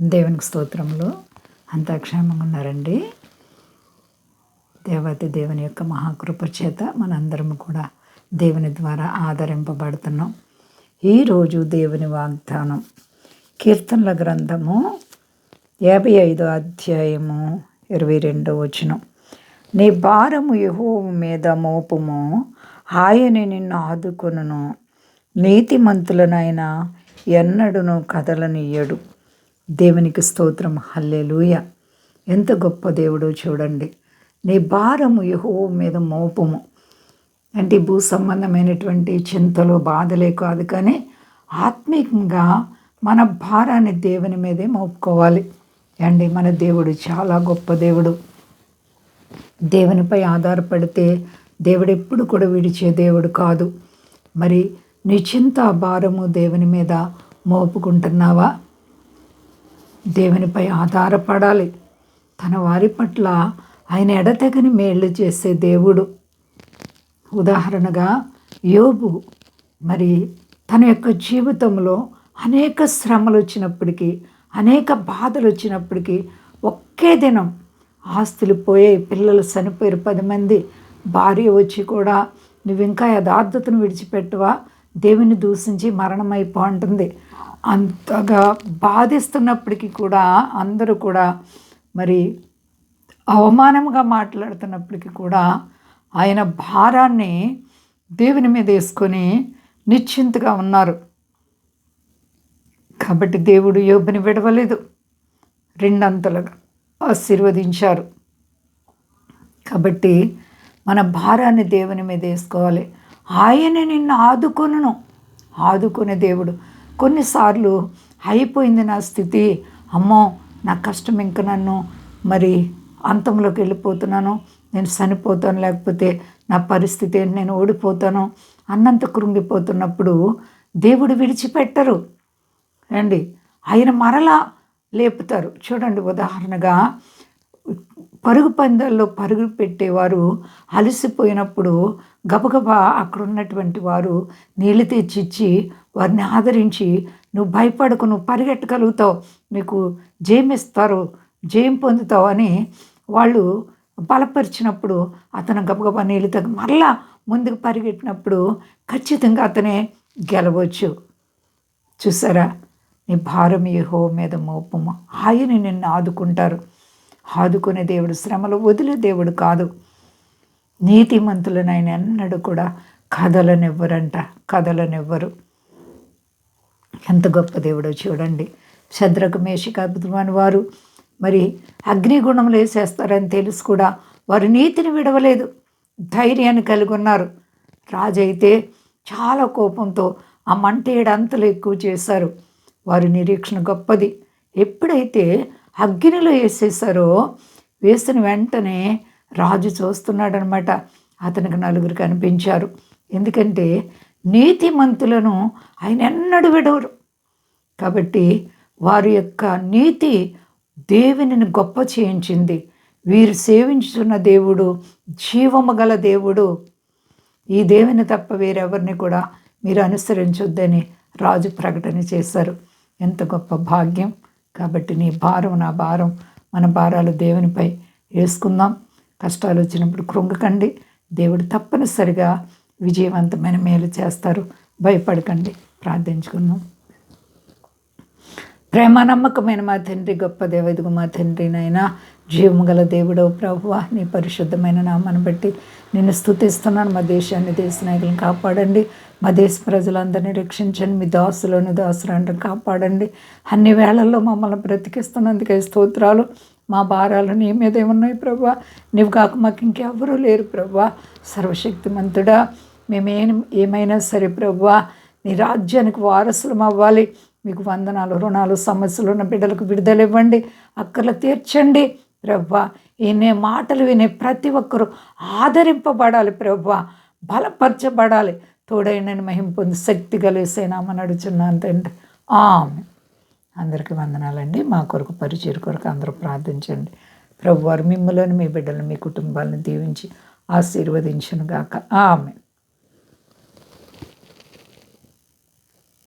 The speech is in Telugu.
దేవునికి స్తోత్రములు. అంతా క్షేమంగా ఉన్నారండి. దేవతి దేవుని యొక్క మహాకృప చేత మనందరం కూడా దేవుని ద్వారా ఆదరింపబడుతున్నాం. ఈరోజు దేవుని వాగ్దానం. కీర్తనల గ్రంథము యాభై ఐదో అధ్యాయము ఇరవై రెండో వచనం. నీ భారము యహో మీద మోపుము. ఆయన నిన్ను ఆదుకొనును. నీతిమంతులనైనా ఎన్నడును కదలనియ్యడు దేవునికి స్తోత్రం. హల్లెలూయ. ఎంత గొప్ప దేవుడో చూడండి. నీ భారము యహో మీద మోపము. అంటే భూ సంబంధమైనటువంటి చింతలు బాధలే కాదు కానీ ఆత్మీయంగా మన భారాన్ని దేవుని మీదే మోపుకోవాలి. అండి మన దేవుడు చాలా గొప్ప దేవుడు. దేవునిపై ఆధారపడితే దేవుడు ఎప్పుడు కూడా విడిచే దేవుడు కాదు. మరి నీ చింత భారము దేవుని మీద మోపుకుంటున్నావా? దేవునిపై ఆధారపడాలి. తన వారి పట్ల ఆయన ఎడతెగని మేళ్ళు చేసే దేవుడు. ఉదాహరణగా యోబు. మరి తన యొక్క జీవితంలో అనేక శ్రమలు వచ్చినప్పటికీ అనేక బాధలు వచ్చినప్పటికీ ఒకే దినం ఆస్తులు పోయే పిల్లలు చనిపోయారు పది మంది. భార్య వచ్చి కూడా నువ్వు ఇంకా యథార్థతను విడిచిపెట్టువా? దేవుని దూషించి మరణమైపో అంటుంది అంతగా బాధిస్తున్నప్పటికీ కూడా అందరూ కూడా మరి అవమానంగా మాట్లాడుతున్నప్పటికీ కూడా ఆయన భారాన్ని దేవుని మీద వేసుకొని నిశ్చింతగా ఉన్నారు. కాబట్టి దేవుడు యోబుని విడవలేదు. రెండంతలుగా ఆశీర్వదించారు. కాబట్టి మన భారాన్ని దేవుని మీద వేసుకోవాలి. ఆయన నిన్ను ఆదుకొను ఆదుకునే దేవుడు. కొన్నిసార్లు అయిపోయింది నా స్థితి. అమ్మో నా కష్టం ఇంక నన్ను మరి అంతంలోకి వెళ్ళిపోతున్నాను. నేను చనిపోతాను లేకపోతే నా పరిస్థితి ఏంటి? నేను ఓడిపోతాను అన్నంత కృంగిపోతున్నప్పుడు దేవుడు విడిచిపెట్టరు. అండి ఆయన మరలా లేపుతారు. చూడండి ఉదాహరణగా పరుగు పందాల్లో పరుగు పెట్టేవారు అలసిపోయినప్పుడు గబగబా అక్కడ ఉన్నటువంటి వారు నీళ్ళు తెచ్చిచ్చి వారిని ఆదరించి నువ్వు భయపడకు నువ్వు పరిగెట్టగలుగుతావు నీకు జయమిస్తారు జయం పొందుతావు అని వాళ్ళు బలపరిచినప్పుడు అతను గబగబా నీళ్ళు తగ్గ మరలా ముందుకు పరిగెట్టినప్పుడు ఖచ్చితంగా అతనే గెలవచ్చు. చూసారా? నీ భారం హో మీద మోపము. ఆయన నిన్ను ఆదుకుంటారు. ఆదుకునే దేవుడు శ్రమలు వదిలే దేవుడు కాదు. నీతిమంతులను ఆయన ఎన్నడూ కూడా కథలనివ్వరంట కథలనివ్వరు ఎంత గొప్ప దేవుడో చూడండి. శద్రకు మేషికాభిమాని వారు మరి అగ్నిగుణములు వేసేస్తారని తెలుసు కూడా. వారు నీతిని విడవలేదు ధైర్యాన్ని కలిగి ఉన్నారు. రాజు అయితే చాలా కోపంతో ఆ మంట ఏడంతలు ఎక్కువ చేశారు. వారి నిరీక్షణ గొప్పది. ఎప్పుడైతే అగ్నిలో వేసేసారో వేసిన వెంటనే రాజు చూస్తున్నాడనమాట. అతనికి నలుగురు కనిపించారు. ఎందుకంటే నీతిమంతులను ఆయన ఎన్నడూ విడవరు. కాబట్టి వారి యొక్క నీతి దేవునిని గొప్ప చేయించింది. వీరు సేవించుతున్న దేవుడు జీవము గల దేవుడు. ఈ దేవుని తప్ప వేరెవరిని కూడా మీరు అనుసరించొద్దని రాజు ప్రకటన చేశారు. ఎంత గొప్ప భాగ్యం. కాబట్టి నీ భారం నా భారం మన భారాలు దేవునిపై వేసుకుందాం. కష్టాలు వచ్చినప్పుడు కృంగకండి. దేవుడు తప్పనిసరిగా విజయవంతమైన మేలు చేస్తారు. భయపడకండి. ప్రార్థించుకుందాం. ప్రేమ నమ్మకమైన మా తండ్రి గొప్ప దేవదుగు మా తండ్రి నైనా జీవము గల దేవుడవు ప్రభువ నీ పరిశుద్ధమైన నామాన్ని బట్టి నేను స్థుతిస్తున్నాను. మా దేశాన్ని దేశ నాయకులను కాపాడండి. మా దేశ ప్రజలందరినీ రక్షించండి. మీ దాసులను దాసులను కాపాడండి. అన్ని వేళల్లో మమ్మల్ని బ్రతికిస్తున్నందుకే స్తోత్రాలు. మా భారాలు నీ మీద ఏమున్నాయి ప్రభా. నీవు కాక మాకు ఇంకెవరూ లేరు ప్రభా. సర్వశక్తిమంతుడా మేమే ఏమైనా సరే ప్రభా నీ రాజ్యానికి వారసులం అవ్వాలి మీకు వందనాలు రుణాలు సమస్యలు ఉన్న బిడ్డలకు విడుదల ఇవ్వండి అక్కర్లు తీర్చండి. ప్రభా ఈయన మాటలు వినే ప్రతి ఒక్కరూ ఆదరింపబడాలి ప్రభా బలపరచబడాలి. తోడైన మహిం పొంది శక్తి కలిసేనామని నడుచున్నాను తండ్రి. ఆమె అందరికీ వందనాలండి. మా కొరకు పరిచయం కొరకు అందరూ ప్రార్థించండి. ప్రభువారు మిమ్మల్ని మీ బిడ్డలను మీ కుటుంబాలను దీవించి ఆశీర్వదించను గాక ఆమె